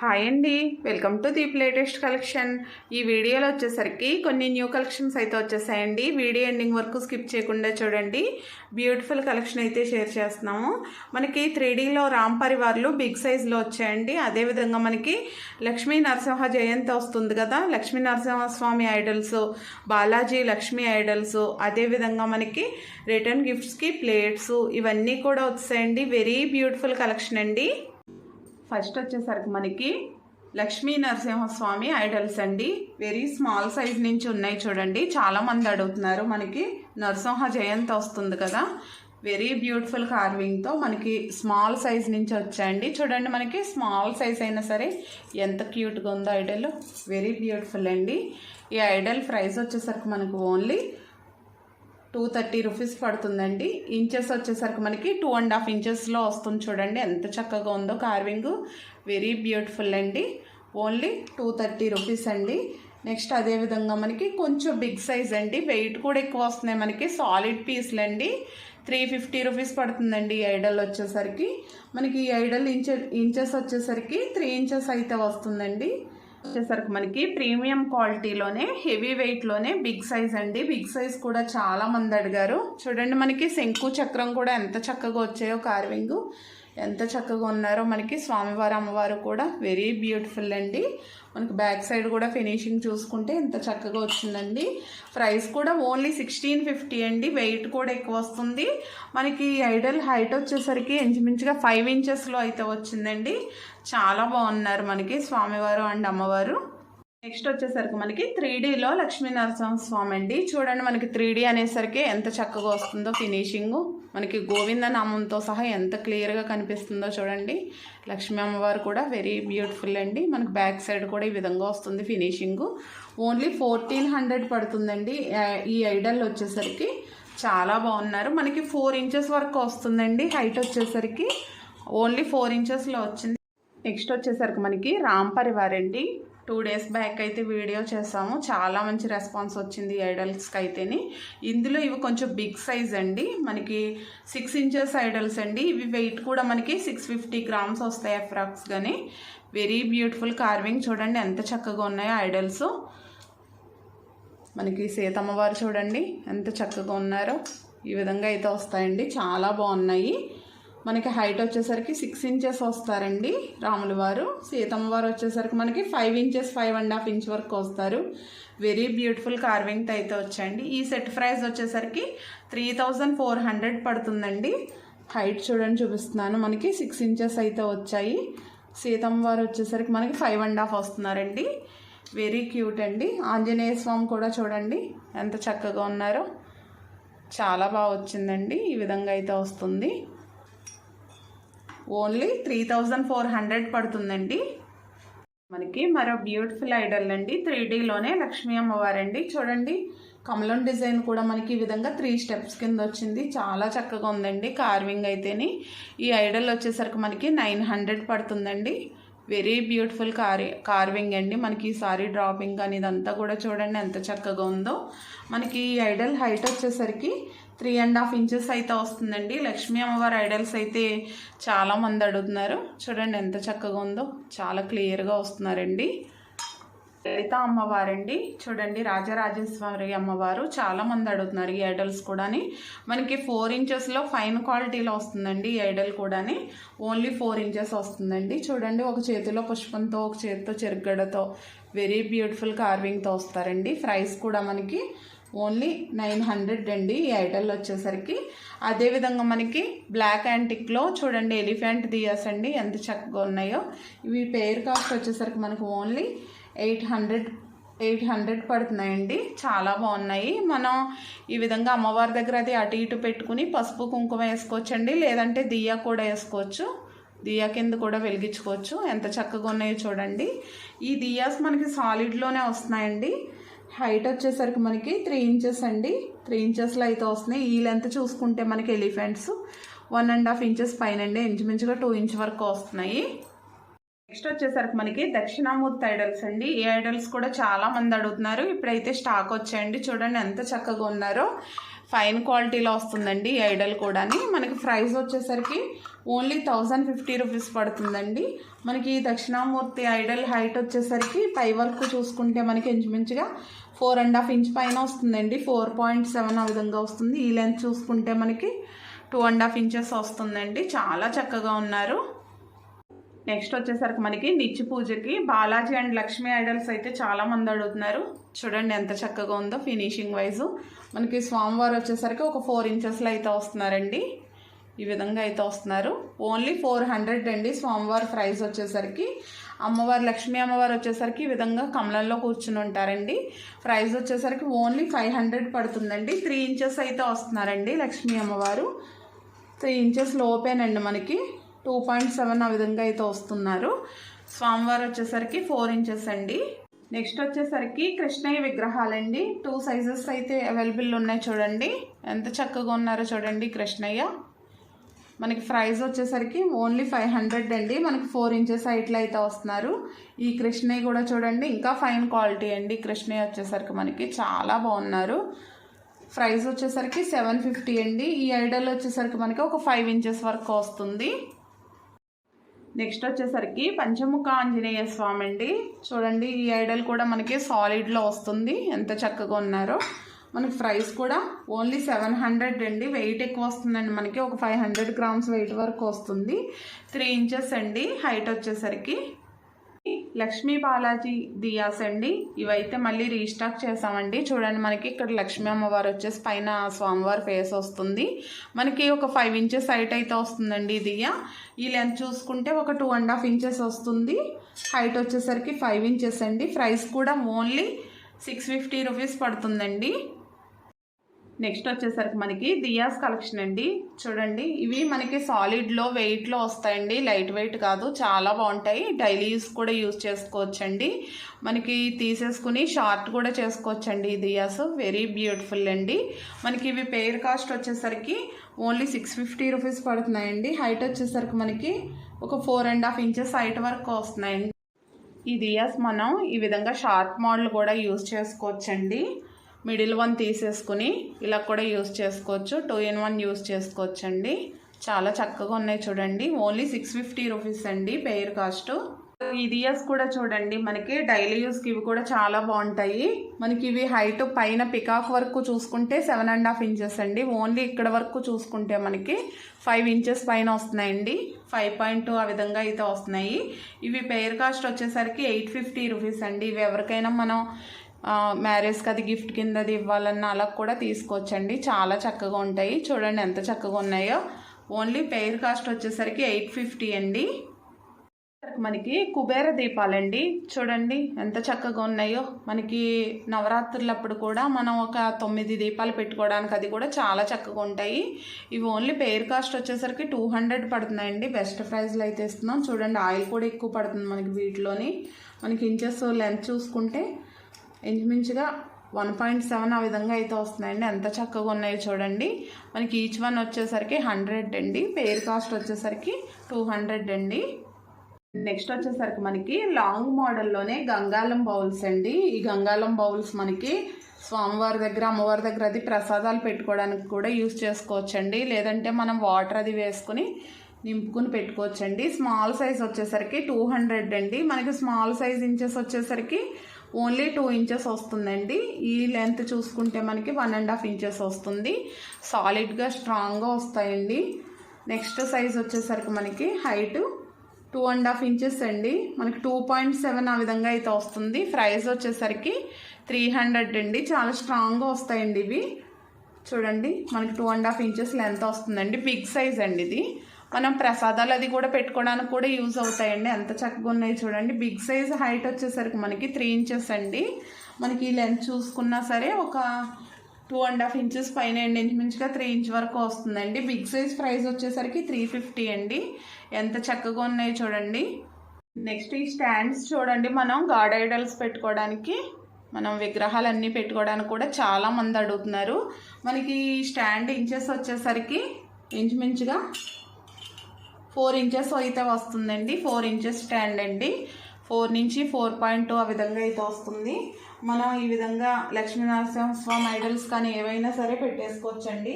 Hi అండి. Welcome to Deep latest collection ఈ వీడియోలో వచ్చేసరికి కొన్ని న్యూ కలెక్షన్స్ అయితే వచ్చేసాయండి. వీడియో ఎండింగ్ వరకు స్కిప్ చేయకుండా చూడండి. బ్యూటిఫుల్ కలెక్షన్ అయితే షేర్ చేస్తున్నాము. మనకి త్రీడీలో రామ్ పరివార్లు బిగ్ సైజ్లో వచ్చాయండి. అదేవిధంగా మనకి లక్ష్మీ నరసింహ జయంతి వస్తుంది కదా. లక్ష్మీ నరసింహస్వామి ఐడల్స్ బాలాజీ లక్ష్మీ ఐడల్స్ అదేవిధంగా మనకి రిటర్న్ గిఫ్ట్స్కి ప్లేట్స్ ఇవన్నీ కూడా వచ్చాయండి వెరీ బ్యూటిఫుల్ కలెక్షన్ అండి. ఫస్ట్ వచ్చేసరికి మనకి లక్ష్మీ నరసింహస్వామి ఐడల్స్ అండి. వెరీ స్మాల్ సైజ్ నుంచి ఉన్నాయి చూడండి. చాలామంది అడుగుతున్నారు మనకి నరసింహ జయంతి వస్తుంది కదా. వెరీ బ్యూటిఫుల్ కార్వింగ్తో మనకి స్మాల్ సైజ్ నుంచి వచ్చాయండి. చూడండి మనకి స్మాల్ సైజ్ అయినా సరే ఎంత క్యూట్గా ఉందో ఐడల్. వెరీ బ్యూటిఫుల్ అండి. ఈ ఐడల్ ప్రైస్ వచ్చేసరికి మనకు ఓన్లీ టూ థర్టీ రూపీస్ పడుతుందండి. ఇంచెస్ వచ్చేసరికి మనకి టూ అండ్ హాఫ్ ఇంచెస్లో వస్తుంది చూడండి. ఎంత చక్కగా ఉందో కార్వింగ్. వెరీ బ్యూటిఫుల్ అండి. ఓన్లీ టూ థర్టీ రూపీస్ అండి. నెక్స్ట్ అదేవిధంగా మనకి కొంచెం బిగ్ సైజ్ అండి. వెయిట్ కూడా ఎక్కువ వస్తున్నాయి మనకి. సాలిడ్ పీస్లు అండి. త్రీ ఫిఫ్టీ రూపీస్ పడుతుందండి ఈ ఐడల్ వచ్చేసరికి. మనకి ఈ ఐడల్ ఇంచె ఇంచెస్ వచ్చేసరికి త్రీ ఇంచెస్ అయితే వస్తుందండి. వచ్చేసరికి మనకి ప్రీమియం క్వాలిటీలోనే హెవీ వెయిట్లోనే బిగ్ సైజ్ అండి. బిగ్ సైజ్ కూడా చాలా మంది అడిగారు. చూడండి మనకి శంకు చక్రం కూడా ఎంత చక్కగా వచ్చాయో కార్వింగ్. ఎంత చక్కగా ఉన్నారో మనకి స్వామివారు అమ్మవారు కూడా వెరీ బ్యూటిఫుల్ అండి. మనకి బ్యాక్ సైడ్ కూడా ఫినిషింగ్ చూసుకుంటే ఎంత చక్కగా వచ్చిందండి. ప్రైస్ కూడా ఓన్లీ సిక్స్టీన్ ఫిఫ్టీ అండి. వెయిట్ కూడా ఎక్కువ వస్తుంది. మనకి ఐడల్ హైట్ వచ్చేసరికి ఇంచుమించుగా ఫైవ్ ఇంచెస్లో అయితే వచ్చిందండి. చాలా బాగున్నారు మనకి స్వామివారు అండ్ అమ్మవారు. నెక్స్ట్ వచ్చేసరికి మనకి త్రీ డీలో లక్ష్మీ నరసింహ స్వామి అండి. చూడండి మనకి త్రీ డీ అనేసరికి ఎంత చక్కగా వస్తుందో ఫినిషింగ్. మనకి గోవింద నామంతో సహా ఎంత క్లియర్గా కనిపిస్తుందో చూడండి. లక్ష్మీ అమ్మవారు కూడా వెరీ బ్యూటిఫుల్ అండి. మనకి బ్యాక్ సైడ్ కూడా ఈ విధంగా వస్తుంది ఫినిషింగ్. ఓన్లీ ఫోర్టీన్ హండ్రెడ్ పడుతుందండి. ఈ ఐడల్ వచ్చేసరికి చాలా బాగున్నారు. మనకి ఫోర్ ఇంచెస్ వరకు వస్తుందండి హైట్ వచ్చేసరికి. ఓన్లీ ఫోర్ ఇంచెస్లో వచ్చింది. నెక్స్ట్ వచ్చేసరికి మనకి రామ్ పరివార్ అండి టూ డేస్ బ్యాక్ అయితే వీడియో చేసాము. చాలా మంచి రెస్పాన్స్ వచ్చింది ఐడల్స్కి అయితేని ఇందులో ఇవి కొంచెం బిగ్ సైజ్ అండి. మనకి సిక్స్ ఇంచెస్ ఐడల్స్ అండి. ఇవి వెయిట్ కూడా మనకి సిక్స్ ఫిఫ్టీ గ్రామ్స్ వస్తాయి ఫ్రాక్స్ కానీ వెరీ బ్యూటిఫుల్ కార్వింగ్ చూడండి. ఎంత చక్కగా ఉన్నాయో ఐడల్స్. మనకి సీతమ్మవారు చూడండి. ఎంత చక్కగా ఉన్నారో. ఈ విధంగా అయితే వస్తాయండి. చాలా బాగున్నాయి. మనకి హైట్ వచ్చేసరికి సిక్స్ ఇంచెస్ వస్తారండి రాముల వారు. సీతమ్మ వారు వచ్చేసరికి మనకి five inches five and half inch వరకు వస్తారు. వెరీ బ్యూటిఫుల్ కార్వింగ్తో అయితే వచ్చాయండి. ఈ సెట్ ప్రైస్ వచ్చేసరికి త్రీ థౌజండ్ ఫోర్ హండ్రెడ్ పడుతుందండి. హైట్ చూడండి చూపిస్తున్నాను. మనకి సిక్స్ ఇంచెస్ అయితే వచ్చాయి. సీతమ్మ వారు వచ్చేసరికి మనకి ఫైవ్ అండ్ హాఫ్ వస్తున్నారండి. వెరీ క్యూట్ అండి. ఆంజనేయ స్వామి కూడా చూడండి ఎంత చక్కగా ఉన్నారో. చాలా బాగా వచ్చిందండి. ఈ విధంగా అయితే వస్తుంది. Only three thousand four hundred పడుతుందండి. మనకి మరో బ్యూటిఫుల్ ఐడల్ అండి. త్రీ డీలోనే లక్ష్మీ అమ్మవారండి. చూడండి కమలం డిజైన్ కూడా మనకి ఈ విధంగా త్రీ స్టెప్స్ కింద వచ్చింది. చాలా చక్కగా ఉందండి కార్వింగ్ అయితేని. ఈ ఐడల్ వచ్చేసరికి మనకి నైన్ హండ్రెడ్ పడుతుందండి. వెరీ బ్యూటిఫుల్ కార్ కార్వింగ్ అండి. మనకి సారీ డ్రాపింగ్ కానీ ఇదంతా కూడా చూడండి ఎంత చక్కగా ఉందో. మనకి ఈ ఐడల్ హైట్ వచ్చేసరికి త్రీ అండ్ హాఫ్ ఇంచెస్ అయితే వస్తుందండి. లక్ష్మీ అమ్మవారి ఐడల్స్ అయితే చాలామంది అడుగుతున్నారు. చూడండి ఎంత చక్కగా ఉందో. చాలా క్లియర్గా వస్తున్నారండి. లలిత అమ్మవారండి. చూడండి రాజరాజేశ్వరి అమ్మవారు చాలా మంది అడుగుతున్నారు ఈ ఐడల్స్ కూడాని. మనకి ఫోర్ ఇంచెస్లో ఫైన్ క్వాలిటీలో వస్తుందండి ఈ ఐడల్ కూడాని. ఓన్లీ ఫోర్ ఇంచెస్ వస్తుందండి. చూడండి ఒక చేతిలో పుష్పంతో ఒక చేతితో చెరుగడతో వెరీ బ్యూటిఫుల్ కార్వింగ్తో వస్తారండి. ప్రైస్ కూడా మనకి ఓన్లీ నైన్ హండ్రెడ్ అండి ఈ ఐటెల్ వచ్చేసరికి. అదేవిధంగా మనకి బ్లాక్ యాంటిక్లో చూడండి ఎలిఫెంట్ దియాస్ అండి ఎంత చక్కగా ఉన్నాయో. ఇవి పేర్ కాస్ట్ వచ్చేసరికి మనకు only eight hundred eight hundred పడుతున్నాయండి. చాలా బాగున్నాయి. మనం ఈ విధంగా అమ్మవారి దగ్గర అది అటు ఇటు పెట్టుకుని పసుపు కుంకుమ వేసుకోవచ్చండి లేదంటే దియా కూడా వేసుకోవచ్చు. దియా కింద కూడా వెలిగించుకోవచ్చు. ఎంత చక్కగా ఉన్నాయో చూడండి. ఈ దియాస్ మనకి సాలిడ్లోనే వస్తున్నాయండి. హైట్ వచ్చేసరికి మనకి త్రీ ఇంచెస్ అండి. త్రీ ఇంచెస్లో అయితే వస్తున్నాయి. ఈ లెంత్ చూసుకుంటే మనకి elephants one and half inches పైన అండి. ఇంచుమించుగా టూ ఇంచ్ వరకు వస్తున్నాయి. నెక్స్ట్ వచ్చేసరికి మనకి దక్షిణామూర్తి ఐడల్స్ అండి. ఈ ఐడల్స్ కూడా చాలా మంది అడుగుతున్నారు. ఇప్పుడైతే స్టాక్ వచ్చాయండి. చూడండి ఎంత చక్కగా ఉన్నారో. ఫైన్ క్వాలిటీలో వస్తుందండి ఈ ఐడల్ కూడాని. మనకి ప్రైస్ వచ్చేసరికి ఓన్లీ థౌజండ్ ఫిఫ్టీ రూపీస్ పడుతుందండి. మనకి దక్షిణామూర్తి ఐడల్ హైట్ వచ్చేసరికి పై వరకు చూసుకుంటే మనకి ఇంచుమించుగా ఫోర్ అండ్ హాఫ్ ఇంచ్ పైన వస్తుందండి. ఫోర్ పాయింట్ సెవెన్ ఆ విధంగా వస్తుంది. ఈ లెంత్ చూసుకుంటే మనకి టూ అండ్ హాఫ్ ఇంచెస్ వస్తుందండి. చాలా చక్కగా ఉన్నారు. నెక్స్ట్ వచ్చేసరికి మనకి నిత్య పూజకి బాలాజీ అండ్ లక్ష్మీ ఐడల్స్ అయితే చాలా మంది అడుగుతున్నారు. చూడండి ఎంత చక్కగా ఉందో ఫినిషింగ్ వైజ్. మనకి స్వామివారు వచ్చేసరికి ఒక ఫోర్ ఇంచెస్లో అయితే వస్తున్నారండి. ఈ విధంగా అయితే వస్తున్నారు. ఓన్లీ ఫోర్ హండ్రెడ్ అండి స్వామివారి ప్రైస్ వచ్చేసరికి. అమ్మవారు లక్ష్మీ అమ్మవారు వచ్చేసరికి ఈ విధంగా కమలంలో కూర్చుని ఉంటారండి. ప్రైస్ వచ్చేసరికి ఓన్లీ ఫైవ్ హండ్రెడ్ పడుతుందండి. త్రీ ఇంచెస్ అయితే వస్తున్నారండి లక్ష్మీ అమ్మవారు. త్రీ ఇంచెస్ లోపేనండి మనకి. టూ పాయింట్ సెవెన్ ఆ విధంగా అయితే వస్తున్నారు. స్వామివారు వచ్చేసరికి ఫోర్ ఇంచెస్ అండి. నెక్స్ట్ వచ్చేసరికి కృష్ణయ్య విగ్రహాలండి. టూ సైజెస్ అయితే అవైలబుల్ ఉన్నాయి చూడండి. ఎంత చక్కగా ఉన్నారో చూడండి కృష్ణయ్య. మనకి ప్రైస్ వచ్చేసరికి ఓన్లీ ఫైవ్ హండ్రెడ్ అండి. మనకి ఫోర్ ఇంచెస్ హైట్లో అయితే వస్తున్నారు. ఈ కృష్ణయ్య కూడా చూడండి ఇంకా ఫైన్ క్వాలిటీ అండి. కృష్ణయ్య వచ్చేసరికి మనకి చాలా బాగున్నారు. ప్రైస్ వచ్చేసరికి సెవెన్ ఫిఫ్టీ అండి. ఈ ఐడల్ వచ్చేసరికి మనకి ఒక ఫైవ్ ఇంచెస్ వరకు వస్తుంది. నెక్స్ట్ వచ్చేసరికి పంచముఖ ఆంజనేయ స్వామి అండి చూడండి ఈ ఐడల్ కూడా మనకి సాలిడ్లో వస్తుంది. ఎంత చక్కగా ఉన్నారో. మనకి ప్రైస్ కూడా ఓన్లీ సెవెన్ హండ్రెడ్ అండి. వెయిట్ ఎక్కువ వస్తుందండి మనకి. ఒక ఫైవ్ హండ్రెడ్ గ్రామ్స్ వెయిట్ వరకు వస్తుంది. త్రీ ఇంచెస్ అండి. హైట్ వచ్చేసరికి లక్ష్మీ బాలాజీ దియాస్ అండి. ఇవైతే మళ్ళీ రీస్టాక్ చేసామండి చూడండి మనకి ఇక్కడ లక్ష్మీ అమ్మవారు వచ్చేసి పైన స్వామివారి ఫేస్ వస్తుంది. మనకి ఒక ఫైవ్ ఇంచెస్ హైట్ అయితే వస్తుందండి దియా. ఈ లెంత్ చూసుకుంటే ఒక టూ అండ్ హాఫ్ ఇంచెస్ వస్తుంది. హైట్ వచ్చేసరికి ఫైవ్ ఇంచెస్ అండి. ప్రైస్ కూడా ఓన్లీ సిక్స్ ఫిఫ్టీ రూపీస్ పడుతుందండి. నెక్స్ట్ వచ్చేసరికి మనకి దియాస్ కలెక్షన్ అండి. చూడండి ఇవి మనకి సాలిడ్లో వెయిట్లో వస్తాయండి. లైట్ వెయిట్ కాదు చాలా బాగుంటాయి. డైలీ యూస్ కూడా యూస్ చేసుకోవచ్చండి. మనకి తీసేసుకుని షార్ట్ కూడా చేసుకోవచ్చండి ఈ దియాస్. వెరీ బ్యూటిఫుల్ అండి. మనకి ఇవి పేర్ కాస్ట్ వచ్చేసరికి ఓన్లీ సిక్స్ ఫిఫ్టీ రూపీస్ పడుతున్నాయండి. హైట్ వచ్చేసరికి మనకి ఒక four and half inches height వరకు వస్తున్నాయండి. ఈ దియాస్ మనం ఈ విధంగా షార్ట్ మోడల్ కూడా యూస్ చేసుకోవచ్చండి. మిడిల్ వన్ తీసేసుకుని ఇలా కూడా యూస్ చేసుకోవచ్చు. టూ ఇన్ వన్ యూస్ చేసుకోవచ్చండి. చాలా చక్కగా ఉన్నాయి చూడండి. ఓన్లీ సిక్స్ ఫిఫ్టీ రూపీస్ అండి పెయిర్ కాస్ట్. ఇదియస్ కూడా చూడండి మనకి డైలీ యూస్కి ఇవి కూడా చాలా బాగుంటాయి. మనకి ఇవి హైట్ పైన పికాఫ్ వరకు చూసుకుంటే సెవెన్ అండ్ హాఫ్ ఇంచెస్ అండి. ఓన్లీ ఇక్కడ వరకు చూసుకుంటే మనకి ఫైవ్ ఇంచెస్ పైన వస్తున్నాయండి. ఫైవ్ పాయింట్ ఆ విధంగా అయితే వస్తున్నాయి. ఇవి పెయిర్ కాస్ట్ వచ్చేసరికి ఎయిట్ ఫిఫ్టీ రూపీస్ అండి. ఇవి ఎవరికైనా మనం మ్యారేజ్కి అది గిఫ్ట్ కింద అది ఇవ్వాలన్న అలా కూడా తీసుకోవచ్చండి. చాలా చక్కగా ఉంటాయి. చూడండి ఎంత చక్కగా ఉన్నాయో. ఓన్లీ పెయిర్ కాస్ట్ వచ్చేసరికి ఎయిట్ ఫిఫ్టీ అండి. మనకి కుబేర దీపాలండి. చూడండి ఎంత చక్కగా ఉన్నాయో. మనకి నవరాత్రులప్పుడు కూడా మనం ఒక తొమ్మిది దీపాలు పెట్టుకోవడానికి అది కూడా చాలా చక్కగా ఉంటాయి. ఇవి ఓన్లీ పెయిర్ కాస్ట్ వచ్చేసరికి టూ హండ్రెడ్ పడుతున్నాయండి. బెస్ట్ ప్రైస్లో అయితే ఇస్తున్నాం. చూడండి ఆయిల్ కూడా ఎక్కువ పడుతుంది మనకి వీటిలోని. మనకి ఇంచెస్ లెంత్ చూసుకుంటే ఇంచుమించుగా వన్ పాయింట్ సెవెన్ ఆ విధంగా అయితే వస్తున్నాయండి. ఎంత చక్కగా ఉన్నాయో చూడండి. మనకి ఈచ్ వన్ వచ్చేసరికి హండ్రెడ్ అండి. పేర్ కాస్ట్ వచ్చేసరికి టూ హండ్రెడ్ అండి. నెక్స్ట్ వచ్చేసరికి మనకి లాంగ్ మోడల్లోనే గంగాలం బౌల్స్ అండి. ఈ గంగాలం బౌల్స్ మనకి స్వామివారి దగ్గర అమ్మవారి దగ్గర అది ప్రసాదాలు పెట్టుకోవడానికి కూడా యూస్ చేసుకోవచ్చండి. లేదంటే మనం వాటర్ అది వేసుకుని నింపుకుని పెట్టుకోవచ్చండి. స్మాల్ సైజ్ వచ్చేసరికి టూ హండ్రెడ్ అండి. మనకి స్మాల్ సైజ్ ఇంచెస్ వచ్చేసరికి ఓన్లీ టూ ఇంచెస్ వస్తుందండి. ఈ లెంత్ చూసుకుంటే మనకి వన్ అండ్ హాఫ్ ఇంచెస్ వస్తుంది. సాలిడ్గా స్ట్రాంగ్గా వస్తాయండి. నెక్స్ట్ సైజ్ వచ్చేసరికి మనకి height two and half inches అండి. మనకి టూ పాయింట్ సెవెన్ ఆ విధంగా అయితే వస్తుంది. ప్రైస్ వచ్చేసరికి త్రీ హండ్రెడ్ అండి. చాలా స్ట్రాంగ్గా వస్తాయండి ఇవి. చూడండి మనకి two and half inches length వస్తుందండి. బిగ్ సైజ్ అండి ఇది. మనం ప్రసాదాలు అది కూడా పెట్టుకోవడానికి కూడా యూజ్ అవుతాయండి. ఎంత చక్కగా ఉన్నాయి చూడండి. బిగ్ సైజ్ హైట్ వచ్చేసరికి మనకి త్రీ ఇంచెస్ అండి. మనకి లెంత్ చూసుకున్నా సరే ఒక టూ అండ్ హాఫ్ ఇంచెస్ పైన అండి. ఇంచుమించుగా త్రీ ఇంచ్ వరకు వస్తుందండి. బిగ్ సైజ్ ప్రైస్ వచ్చేసరికి త్రీ ఫిఫ్టీ అండి. ఎంత చక్కగా ఉన్నాయి చూడండి. నెక్స్ట్ ఈ స్టాండ్స్ చూడండి. మనం గాడ్ ఐడల్స్ పెట్టుకోవడానికి మనం విగ్రహాలన్నీ పెట్టుకోవడానికి కూడా చాలా మంది అడుగుతున్నారు. మనకి స్టాండ్ ఇంచెస్ వచ్చేసరికి ఇంచుమించుగా ఫోర్ ఇంచెస్ అయితే వస్తుందండి. ఫోర్ ఇంచెస్ స్టాండ్ అండి. ఫోర్ నుంచి ఫోర్ పాయింట్ టూ ఆ విధంగా అయితే వస్తుంది. మనం ఈ విధంగా లక్ష్మీనరసింహ స్వామి ఐడల్స్ కానీ ఏవైనా సరే పెట్టేసుకోవచ్చండి.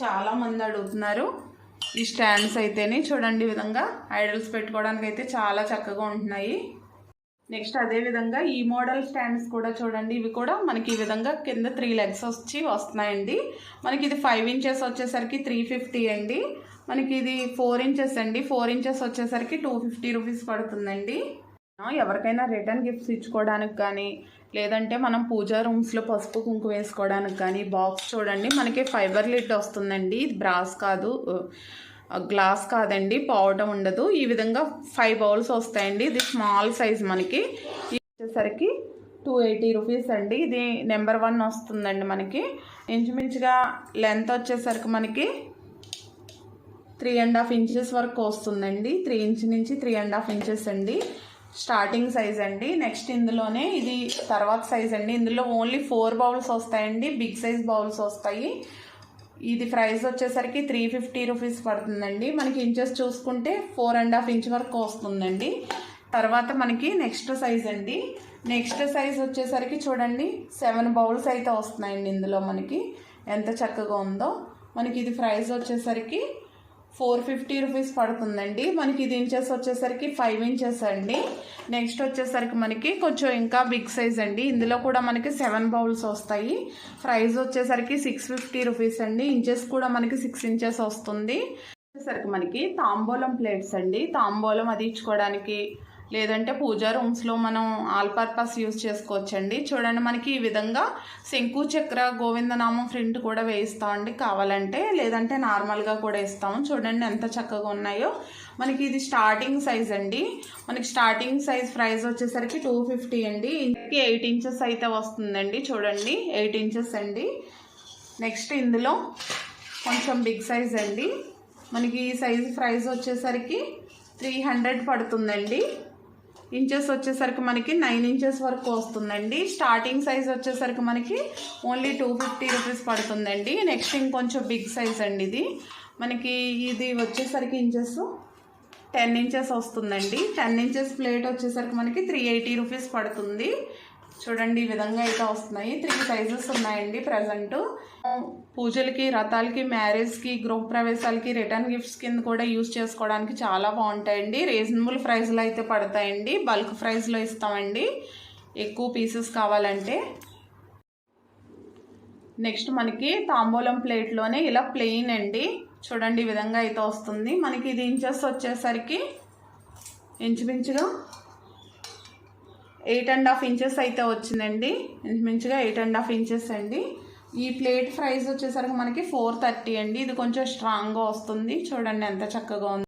చాలామంది అడుగుతున్నారు ఈ స్టాండ్స్ అయితేనే చూడండి ఈ విధంగా ఐడల్స్ పెట్టుకోవడానికి అయితే చాలా చక్కగా ఉంటున్నాయి. నెక్స్ట్ అదే విధంగా ఈ మోడల్ స్టాండ్స్ కూడా చూడండి. ఇవి కూడా మనకి ఈ విధంగా కింద త్రీ లెగ్స్ వచ్చి వస్తున్నాయండి. మనకి ఇది ఫైవ్ ఇంచెస్ వచ్చేసరికి త్రీ ఫిఫ్టీ అండి. మనకి ఇది ఫోర్ ఇంచెస్ అండి. ఫోర్ ఇంచెస్ వచ్చేసరికి టూ ఫిఫ్టీ రూపీస్ పడుతుందండి. ఎవరికైనా రిటర్న్ గిఫ్ట్స్ ఇచ్చుకోవడానికి కానీ లేదంటే మనం పూజా రూమ్స్లో పసుపు కుంకుమ వేసుకోవడానికి కానీ బాక్స్ చూడండి. మనకి ఫైబర్ లిడ్ వస్తుందండి. ఇది బ్రాస్ కాదు. గ్లాస్ కాదండి పోవడం ఉండదు. ఈ విధంగా ఫైవ్ బౌల్స్ వస్తాయండి. ఇది స్మాల్ సైజ్ మనకి. ఇది వచ్చేసరికి టూ ఎయిటీ రూపీస్ అండి. ఇది నెంబర్ వన్ వస్తుందండి మనకి. ఇంచుమించుగా లెంత్ వచ్చేసరికి మనకి త్రీ అండ్ హాఫ్ ఇంచెస్ వరకు వస్తుందండి. త్రీ ఇంచ్ నుంచి త్రీ అండ్ హాఫ్ ఇంచెస్ అండి. స్టార్టింగ్ సైజ్ అండి. నెక్స్ట్ ఇందులోనే ఇది తర్వాత సైజ్ అండి. ఇందులో ఓన్లీ ఫోర్ బౌల్స్ వస్తాయండి. బిగ్ సైజ్ బౌల్స్ వస్తాయి. ఇది ప్రైస్ వచ్చేసరికి త్రీ ఫిఫ్టీ రూపీస్ పడుతుందండి. మనకి ఇంచెస్ చూసుకుంటే ఫోర్ అండ్ హాఫ్ ఇంచ్ వరకు వస్తుందండి. తర్వాత మనకి నెక్స్ట్ సైజ్ అండి. నెక్స్ట్ సైజ్ వచ్చేసరికి చూడండి సెవెన్ బౌల్స్ అయితే వస్తున్నాయండి ఇందులో మనకి. ఎంత చక్కగా ఉందో. మనకి ఇది ప్రైస్ వచ్చేసరికి ఫోర్ ఫిఫ్టీ రూపీస్ పడుతుందండి. మనకి ఇది ఇంచెస్ వచ్చేసరికి ఫైవ్ ఇంచెస్ అండి. నెక్స్ట్ వచ్చేసరికి మనకి కొంచెం ఇంకా బిగ్ సైజ్ అండి. ఇందులో కూడా మనకి సెవెన్ బౌల్స్ వస్తాయి. ప్రైస్ వచ్చేసరికి సిక్స్ ఫిఫ్టీ రూపీస్ అండి. ఇంచెస్ కూడా మనకి సిక్స్ ఇంచెస్ వస్తుంది. వచ్చేసరికి మనకి తాంబూలం ప్లేట్స్ అండి. తాంబూలం అది ఇచ్చుకోవడానికి లేదంటే పూజా రూమ్స్లో మనం ఆల్ పర్పస్ యూస్ చేసుకోవచ్చండి. చూడండి మనకి ఈ విధంగా శంకు చక్ర గోవిందనామం ప్రింట్ కూడా వేయిస్తామండి కావాలంటే లేదంటే నార్మల్గా కూడా ఇస్తాము చూడండి ఎంత చక్కగా ఉన్నాయో. మనకి ఇది స్టార్టింగ్ సైజ్ అండి. మనకి స్టార్టింగ్ సైజ్ ప్రైస్ వచ్చేసరికి టూ ఫిఫ్టీ అండి. ఇంటికి ఎయిట్ ఇంచెస్ అయితే వస్తుందండి. చూడండి ఎయిట్ ఇంచెస్ అండి. నెక్స్ట్ ఇందులో కొంచెం బిగ్ సైజ్ అండి. మనకి ఈ సైజ్ ప్రైస్ వచ్చేసరికి త్రీ హండ్రెడ్ పడుతుందండి. ఇంచెస్ వచ్చేసరికి మనకి నైన్ ఇంచెస్ వరకు వస్తుందండి. స్టార్టింగ్ సైజ్ వచ్చేసరికి మనకి ఓన్లీ టూ ఫిఫ్టీ రూపీస్ పడుతుందండి. నెక్స్ట్ ఇంకొంచెం బిగ్ సైజ్ అండి ఇది. మనకి ఇది వచ్చేసరికి ఇంచెస్ టెన్ ఇంచెస్ వస్తుందండి. టెన్ ఇంచెస్ ప్లేట్ వచ్చేసరికి మనకి త్రీ ఎయిటీ రూపీస్ పడుతుంది. చూడండి ఈ విధంగా అయితే వస్తున్నాయి. త్రీ సైజెస్ ఉన్నాయండి ప్రజెంట్. పూజలకి రథాలకి మ్యారేజ్కి గృహ ప్రవేశాలకి రిటర్న్ గిఫ్ట్స్ కింద కూడా యూస్ చేసుకోవడానికి చాలా బాగుంటాయండి. రీజనబుల్ ప్రైస్లో అయితే పడతాయండి. బల్క్ ప్రైస్లో ఇస్తామండి. ఎక్కువ పీసెస్ కావాలంటే. నెక్స్ట్ మనకి తాంబూలం ప్లేట్లోనే ఇలా ప్లెయిన్ అండి. చూడండి ఈ విధంగా అయితే వస్తుంది. మనకి ఇది ఇంచెస్ వచ్చేసరికి ఇంచుమించుగా ఎయిట్ అండ్ హాఫ్ ఇంచెస్ అయితే వచ్చిందండి. ఇంచుమించుగా ఎయిట్ అండ్ హాఫ్ ఇంచెస్ అండి. ఈ ప్లేట్ ప్రైస్ వచ్చేసరికి మనకి ఫోర్ థర్టీ అండి. ఇది కొంచెం స్ట్రాంగ్గా వస్తుంది. చూడండి ఎంత చక్కగా ఉంది.